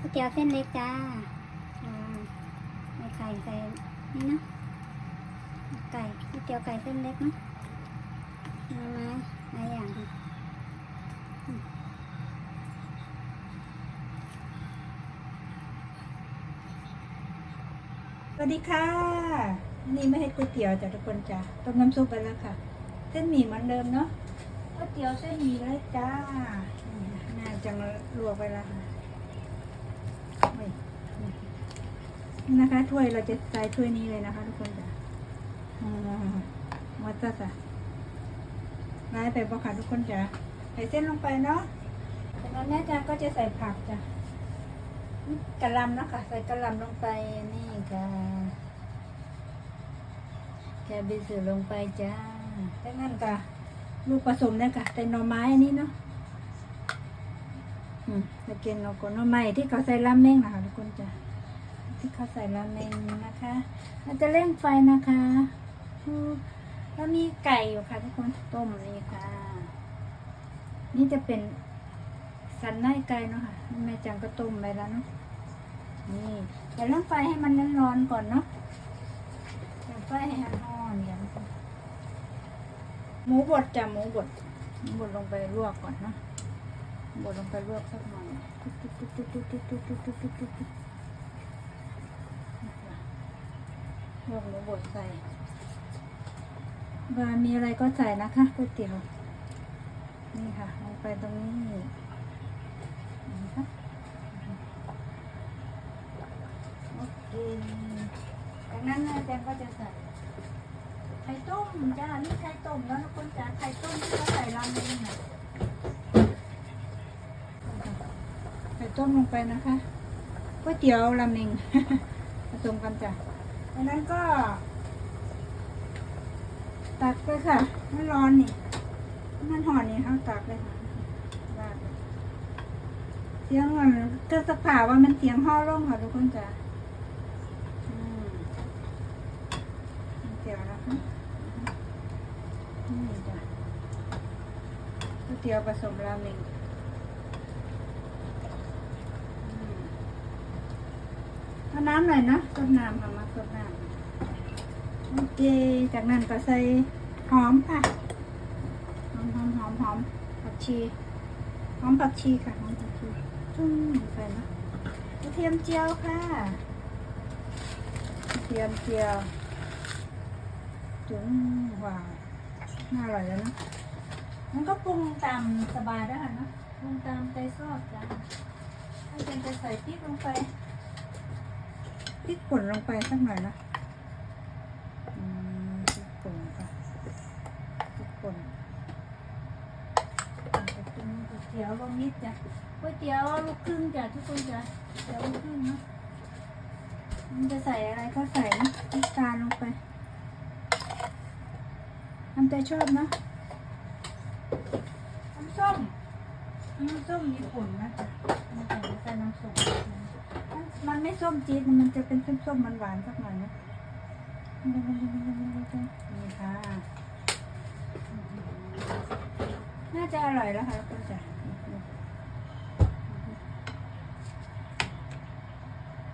ก๋วยเตี๋ยวเส้นเล็กจ้าไข่ใส่นี่เนาะไก่ก๋วยเตี๋ยวไก่เส้นเล็กนะมาไหมหลายอย่างสวัสดีค่ะนนี้ไม่ให้ก๋วยเตี๋ยวจ้ะทุกคนจ้ะต้มน้ำซุปไปแล้วค่ะ เส้นหมี่เหมือนเดิมเนาะก๋วยเตี๋ยวเส้นหมี่เลยจ้านี่ค่ะน่าจะลวกไปแล้วค่ะนี่ นะคะถ้วยเราจะใส่ถ้วยนี้เลยนะคะ ทุกคนจ้ะอ่าวัดจ้ะจ้ะร้ายไปบ่ค่ะทุกคนจ้ะใส่เส้นลงไปเนาะจากนั้นแม่จ้าก็จะใส่ผักจ้ะกระหลำนะคะใส่กระหลำลงไปนี่ค่ะแคบิสลงไปจ้าจากนั้นก็ลูกผสมเนี่ยค่ะใส่หน่อไม้อันนี้เนาะอืมจะกินเราก็หน่อไม้ที่เขาใส่ราเมงนะคะทุกคนจ้ะ ที่เขาใส่ราเมงนะคะ เราจะเร่งไฟนะคะแล้วมีไก่อยู่ค่ะทุกคนต้มนี่ค่ะ นี่จะเป็นสันในไก่เนาะค่ะแม่จังก็ต้มไปแล้วเนาะนี่เดี๋ยวเริ่มไฟให้มันร้อนๆก่อนเนาะเดี๋ยวไฟให้มันร้อนอย่างนี้หมูบดจ้ะหมูบดหมูบดลงไปลวกก่อนเนาะบดลงไปลวกสักหน่อย ลวกหมูบดใส่บามีอะไรก็ใส่นะคะก๋วยเตี๋ยว นี่ค่ะลงไปตรงนี้นะคะโอเคจากนั้นอาจารย์ก็จะใส่ไข่ต้มจ้า นี่ไข่ต้มแล้วนะคนจ้าไข่ต้มที่เขาใส่ราเมงน่ะไข่ต้มลงไปนะคะก๋วยเตี๋ยวราเมงผสมกันจ้ะ จากนั้นก็ ตักไปค่ะไม่ร้อนนี่ มันห่อนนี่เขาตักเลยค่ะราดเสียงมันก็สภาว่ามันเสียงห่อร่งค่ะทุกคนจ้ะเตี๋ยวนะคะนี่จ้ะก๋วยเตี๋ยวผสมราเมงอืม เอาน้ำหน่อยนะต้นน้ำค่ะมาต้นน้ำโอเค จากนั้นก็ใส่หอมค่ะหอมหอมหอมหอมผักชีหอมผักชีค่ะหอมผักชีจุ้มลงไปนะกระเทียมเจียวค่ะกระเทียมเจียวจุ้มว้าวน่าอร่อยแล้วนะมันก็ปรุงตามสบายได้ค่ะนะปรุงตามใจชอบจ้ะถ้าเป็นจะใส่พริกลงไป ริกป่นลงไปสักหน่อยนะพริกป่นค่ะพริกป่นก๋วยเตี๋ยวรวมมิตรจ้ะก๋วยเตี๋ยวลูกครึ่งจ้ะทุกคนจ้ะเตี๋ยวลูกครึ่งเนาะมันจะใส่อะไรก็ใส่นะน้ำตาลลงไปน้ำใจชอบเนาะน้ำส้ม น้ำส้มญี่ปุ่นะจ๊ะมันใส่ใส่น้ำส้มมันมันไม่ส้มจี๊ดมันจะเป็นส้มๆหวานๆสักหน่อยนะนี่ค่ะ น่าจะอร่อยแล้วค่ะคุณจ๋า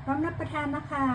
พร้อมรับประทานนะคะ